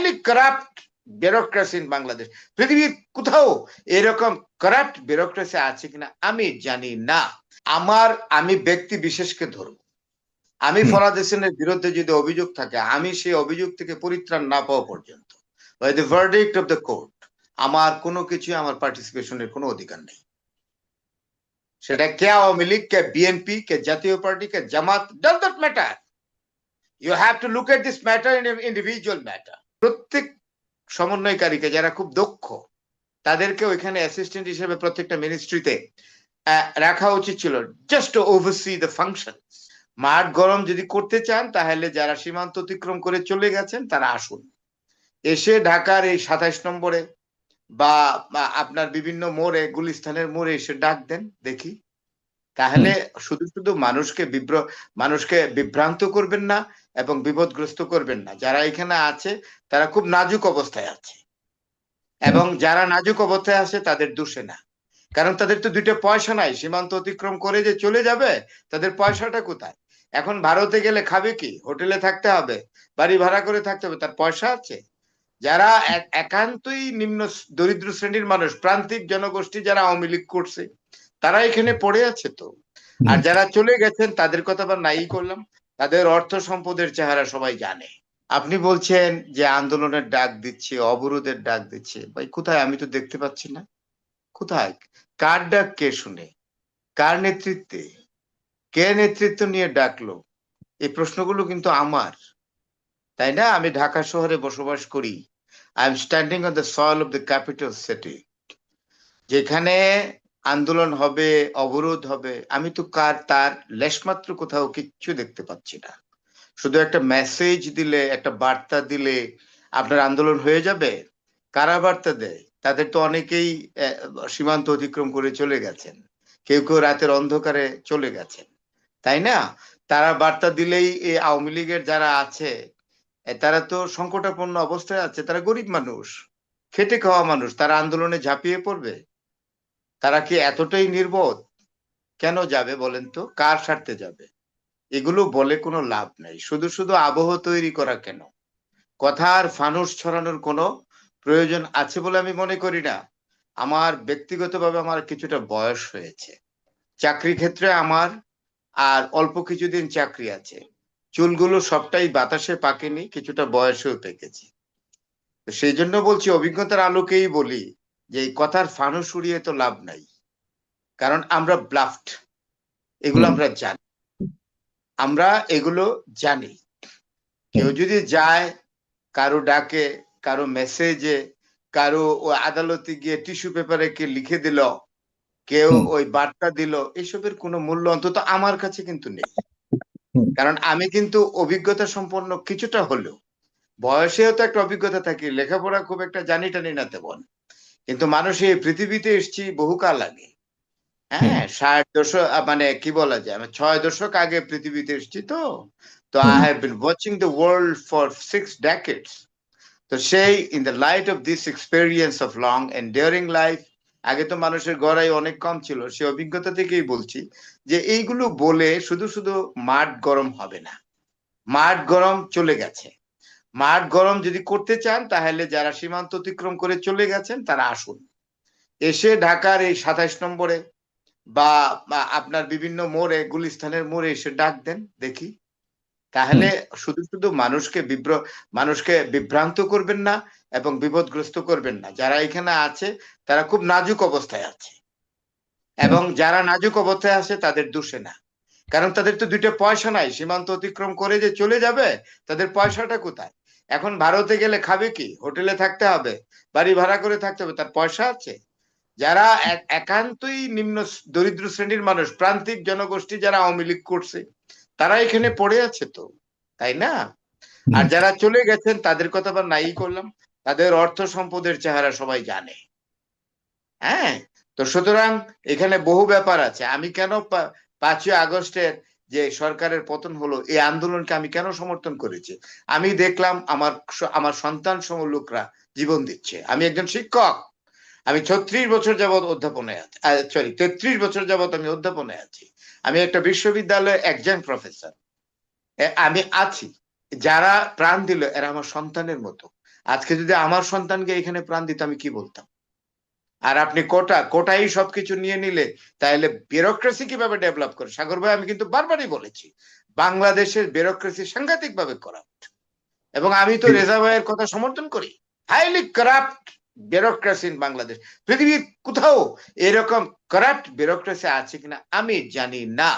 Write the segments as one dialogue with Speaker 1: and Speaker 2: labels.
Speaker 1: Highly corrupt bureaucracy in Bangladesh পৃথিবীর কোথাও এরকম করাপ্ট ব্যুরোক্রেসি আছে কিনা আমি জানি না আমার আমি ব্যক্তি বিশেষকে ধরব আমি
Speaker 2: হুম।
Speaker 1: ফরাদ হোসেনের বিরুদ্ধে যদি অভিযোগ থাকে আমি সেই অভিযোগ থেকে পরিত্রাণ না পাওয়া পর্যন্ত by the verdict of the court আমার কোনো কিছু আমার পার্টিসিপেশনের কোনো অধিকার নেই সেটা কে আওয়ামী লীগ কে বিএনপি কে Jatiya party K Jamaat does not matter you have to look at this matter in individual matter প্রত্যেক সমন্বয়কারীকে যারা খুব দক্ষ তাদেরকে ওইখানে অ্যাসিস্ট্যান্ট হিসেবে প্রত্যেকটা মিনিস্ট্রিতে রাখা উচিত ছিল। জাস্ট ওভারসি দ্য ফাংশন মাঠ গরম যদি করতে চান, তাহলে যারা সীমান্ত অতিক্রম করে চলে গেছেন, তারা আসুন। এসে ঢাকার এই সাতাইশ নম্বরে বা আপনার বিভিন্ন মোড়ে গুলিস্তানের মোড়ে এসে ডাক দেন, দেখি। তাহলে শুধু শুধু মানুষকে বিভ্র মানুষকে বিভ্রান্ত করবেন না এবং বিপদগ্রস্ত করবেন না। যারা এখানে আছে তারা খুব নাজুক অবস্থায় আছে। এবং যারা নাজুক অবস্থায় আছে তাদের দোষে না। কারণ তাদের তো দুইটা পয়সা নাই। সীমান্ত অতিক্রম করে যে চলে যাবে তাদের পয়সাটা কোথায়? এখন ভারতে গেলে খাবে কি? হোটেলে থাকতে হবে বাড়ি ভাড়া করে থাকতে হবে তার পয়সা আছে। যারা এক- একান্তই নিম্ন দরিদ্র শ্রেণির মানুষ প্রান্তিক জনগোষ্ঠী যারা আওয়ামী লীগ করছে তারা এখানে পড়ে আছে তো। আর যারা চলে গেছেন তাদের কথা আবার নাই করলাম। তাদের অর্থ সম্পদের চেহারা সবাই জানে। আপনি বলছেন যে আন্দোলনের ডাক দিচ্ছে অবরোধের ডাক দিচ্ছে। ভাই কোথায়? আমি তো দেখতে পাচ্ছি না। কোথায়? কার ডাক কে শুনে? কার নেতৃত্বে? কে নেতৃত্ব নিয়ে ডাকলো? এই প্রশ্নগুলো কিন্তু আমার। তাই না? আমি ঢাকা শহরে বসবাস করি। I am standing on the soil of the capital city যেখানে আন্দোলন হবে, অবরোধ হবে, আমি তো কার, তার লেশমাত্র কোথাও কিচ্ছু দেখতে পাচ্ছি না। শুধু একটা মেসেজ দিলে, একটা বার্তা দিলে আপনার আন্দোলন হয়ে যাবে? কারা বার্তা দেয়? তাদের তো অনেকেই সীমান্ত অতিক্রম করে চলে গেছেন। কেউ কেউ রাতের অন্ধকারে চলে গেছেন। তাই না? তারা বার্তা দিলেই এই আওয়ামী লীগের যারা আছে তারা তো সংকটাপন্ন অবস্থায় আছে। তারা গরিব মানুষ, খেটে খাওয়া মানুষ, তারা আন্দোলনে ঝাঁপিয়ে পড়বে। তারা কি এতটাই নির্বোধ? কেন যাবে বলেন তো? কার স্বার্থে যাবে? এগুলো বলে কোনো লাভ নেই। শুধু শুধু আবহ তৈরি করা কেন? কথার ফানুস ছড়ানোর কোনো প্রয়োজন আছে বলে আমি মনে করি না। আমার ব্যক্তিগতভাবে আমার কিছুটা বয়স হয়েছে। চাকরি ক্ষেত্রে আমার আর অল্প কিছুদিন চাকরি আছে। চুলগুলো সবটাই বাতাসে পাকেনি, কিছুটা বয়সেও পেকেছে। সেই জন্য বলছি, অভিজ্ঞতার আলোকেই বলি। যে এই কথার ফানুস উড়িয়ে তো লাভ নাই। কারণ আমরা ব্লাফট এগুলো আমরা জানি। আমরা এগুলো জানি। কেউ যদি যায় কারও ডাকে কারও মেসেজে কারও আদালতে গিয়ে টিস্যু পেপারে কে লিখে দিল কেউ ওই বার্তা দিল এসবের কোনো মূল্য অন্তত আমার কাছে কিন্তু নেই। কারণ আমি কিন্তু অভিজ্ঞতা সম্পন্ন কিছুটা হলেও বয়সেও তো একটা অভিজ্ঞতা থাকে লেখাপড়া খুব একটা জানি টানি না তেমন। কিন্তু মানুষ এই পৃথিবীতে এসছি বহুকাল আগে। হ্যাঁ ষাট দশক মানে কি বলা যায়? ছয় দশক আগে পৃথিবীতে এসছি তো। তো I have been watching the world for six decades তো সেই in the light of this experience of long endearing life আগে তো মানুষের গড়াই অনেক কম ছিল। সেই অভিজ্ঞতা থেকেই বলছি যে এইগুলো বলে শুধু শুধু মাঠ গরম হবে না। মাঠ গরম চলে গেছে। মাঠ গরম যদি করতে চান তাহলে যারা সীমান্ত অতিক্রম করে চলে গেছেন তারা আসুন। এসে ঢাকার এই সাতাইশ নম্বরে বা আপনার বিভিন্ন মোড়ে গুলিস্তানের মোড়ে এসে ডাক দেন দেখি। তাহলে শুধু শুধু মানুষকে বিভ্র মানুষকে বিভ্রান্ত করবেন না এবং বিপদগ্রস্ত করবেন না। যারা এখানে আছে তারা খুব নাজুক অবস্থায় আছে। এবং যারা নাজুক অবস্থায় আছে তাদের দোষে না। কারণ তাদের তো দুইটা পয়সা নাই। সীমান্ত অতিক্রম করে যে চলে যাবে তাদের পয়সাটা কোথায়? এখন ভারতে গেলে খাবে কি? হোটেলে থাকতে হবে বাড়ি ভাড়া করে থাকতে হবে তার পয়সা আছে? যারা একান্তই নিম্ন দরিদ্র শ্রেণির মানুষ প্রান্তিক জনগোষ্ঠী যারা আওয়ামী লীগ করছে তারা এখানে পড়ে আছে তো তাই না? আর যারা চলে গেছেন তাদের কথা আবার নাই করলাম তাদের অর্থ সম্পদের চেহারা সবাই জানে। হ্যাঁ? তো সুতরাং এখানে বহু ব্যাপার আছে। আমি কেন পাঁচই আগস্টের যে সরকারের পতন হলো, এই আন্দোলনকে আমি কেন সমর্থন করেছি? আমি দেখলাম আমার আমার সন্তান সম লোকরা জীবন দিচ্ছে। আমি একজন শিক্ষক। আমি ছত্রিশ বছর যাবৎ অধ্যাপনে আছি সরি তেত্রিশ বছর যাবৎ আমি অধ্যাপনে আছি। আমি একটা বিশ্ববিদ্যালয়ে একজন প্রফেসর আমি আছি। যারা প্রাণ দিল, এরা আমার সন্তানের মতো। আজকে যদি আমার সন্তানকে এখানে প্রাণ দিত, আমি কি বলতাম? আর আপনি কোটা কোটাই সবকিছু নিয়ে নিলে তাহলে ব্যুরোক্রেসি কীভাবে ডেভেলপ করে? সাগর ভাই আমি কিন্তু বারবারই বলেছি বাংলাদেশের ব্যুরোক্রেসি সাংঘাতিক ভাবে করাপ্ট এবং আমি তো। রেজা ভাইয়ের কথা সমর্থন করি। Highly corrupt bureaucracy in Bangladesh পৃথিবীর কোথাও এরকম করাপ্ট ব্যুরোক্রেসি আছে কিনা আমি জানি না।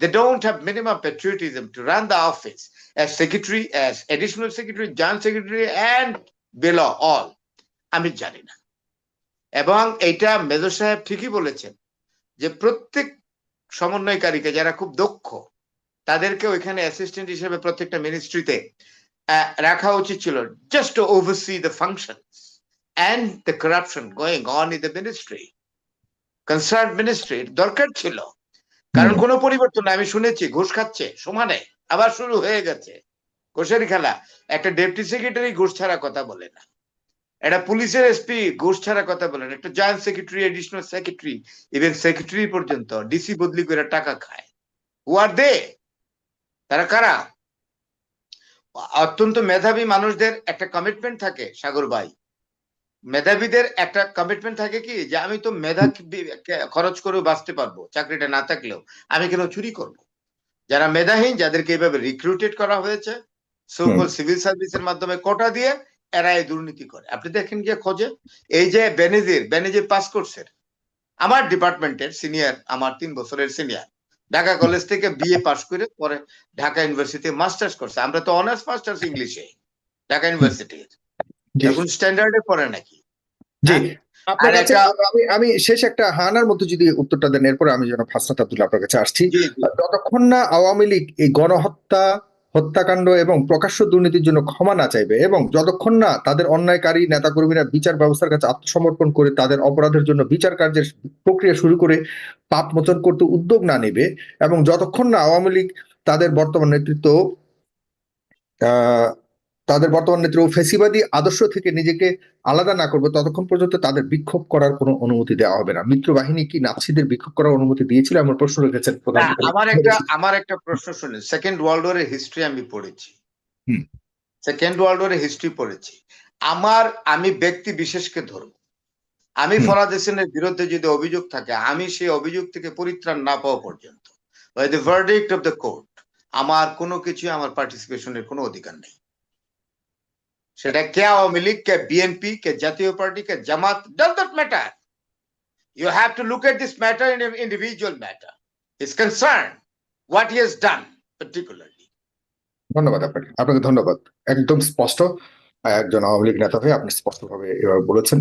Speaker 1: They don't have minimum patriotism to run the office as secretary as additional secretary joint secretary and below all আমি জানি না। এবং এইটা মেজর সাহেব ঠিকই বলেছেন যে প্রত্যেক সমন্বয়কারীকে যারা খুব দক্ষ তাদেরকে ওইখানে অ্যাসিস্ট্যান্ট হিসেবে প্রত্যেকটা মিনিস্ট্রিতে রাখা উচিত ছিল just to oversee the function and the corruption going on in the ministry concern মিনিস্ট্রির দরকার ছিল। কারণ। কোনো পরিবর্তন আমি শুনেছি ঘুষ খাচ্ছে সমানে আবার শুরু হয়ে গেছে। ঘুষের খেলা একটা ডেপুটি সেক্রেটারি ঘুষ ছাড়া কথা বলে না। একটা পুলিশের এসপি ঘুষ ছাড়া কথা বলেন একটা joint secretary additional secretary even secretary পর্যন্ত ডিসি বদলি করে টাকা খায়। হু আর দে তারা কারা? অত্যন্ত মেধাবী মানুষদের একটা কমিটমেন্ট থাকে সাগর ভাই। মেধাবীদের একটা কমিটমেন্ট থাকে কি? যে আমি তো মেধা খরচ করেও বাঁচতে পারব চাকরিটা না থাকলেও। আমি কেন চুরি করব? যারা মেধাহীন যাদেরকে এইভাবে রিক্রুটেড করা হয়েছে সুকল সিভিল সার্ভিসের মাধ্যমে কোটা দিয়ে এরা এই দুর্নীতি করে। আপনি দেখেন গিয়ে খোঁজে এই যে বেনেজির বেনেজির পাস কোর্সের আমার ডিপার্টমেন্টের সিনিয়র আমার তিন বছরের সিনিয়র ঢাকা কলেজ থেকে বিএ পাস করে পরে ঢাকা ইউনিভার্সিটি মাস্টার্স করছে। আমরা তো অনার্স মাস্টার্স ইংলিশে ঢাকা ইউনিভার্সিটির এখন স্ট্যান্ডার্ডে পড়ে নাকি?
Speaker 2: জি? আপনার কাছে আমি আমি শেষ একটা হানার মতো যদি উত্তরটা দেন এরপরে আমি যেন ফাসনাত আব্দুল্লাহ আপনার কাছে আসছি। যতক্ষণ না আওয়ামী লীগ এই গণহত্যা হত্যাকাণ্ড এবং প্রকাশ্য দুর্নীতির জন্য ক্ষমা না চাইবে এবং যতক্ষণ না তাদের অন্যায়কারী নেতাকর্মীরা বিচার ব্যবস্থার কাছে আত্মসমর্পণ করে তাদের অপরাধের জন্য বিচার কার্যের প্রক্রিয়া শুরু করে পাপ মোচন করতে উদ্যোগ না নেবে এবং যতক্ষণ না আওয়ামী লীগ তাদের বর্তমান নেতৃত্ব তাদের বর্তমান নেতৃত্ব ফেসিবাদী আদর্শ থেকে নিজেকে আলাদা না করবে ততক্ষণ পর্যন্ত তাদের বিক্ষোভ করার কোনো অনুমতি দেওয়া হবে না। মিত্র বাহিনী কি নাৎসিদের বিক্ষোভ করার অনুমতি দিয়েছিল আমার প্রশ্ন রেখেছেন
Speaker 1: আমার একটা আমার একটা প্রশ্ন শুনে সেকেন্ড ওয়ার্ল্ড ওয়ারের হিস্ট্রি আমি পড়েছি। সেকেন্ড ওয়ার্ল্ড ওয়ারের হিস্ট্রি পড়েছি। আমার আমি ব্যক্তি বিশেষকে ধরবো। আমি
Speaker 2: হুম।
Speaker 1: ফরাদ হোসেনের বিরুদ্ধে যদি অভিযোগ থাকে আমি সেই অভিযোগ থেকে পরিত্রাণ না পাওয়া পর্যন্ত। By the verdict of the court আমার কোনো কিছু আমার পার্টিসিপেশনের কোনো অধিকার নেই। সেটা কে আওয়ামী লীগ, কে বিএনপি কে Jatiya party, K Jamaat does not matter you have to look at this matter in individual matter is concern what he has done particularly
Speaker 2: ধন্যবাদ আপনাকে। আপনাকে ধন্যবাদ। একদম স্পষ্ট। একজন আওয়ামী লীগ নেতা হয়ে আপনি স্পষ্টভাবে এভাবে বলেছেন।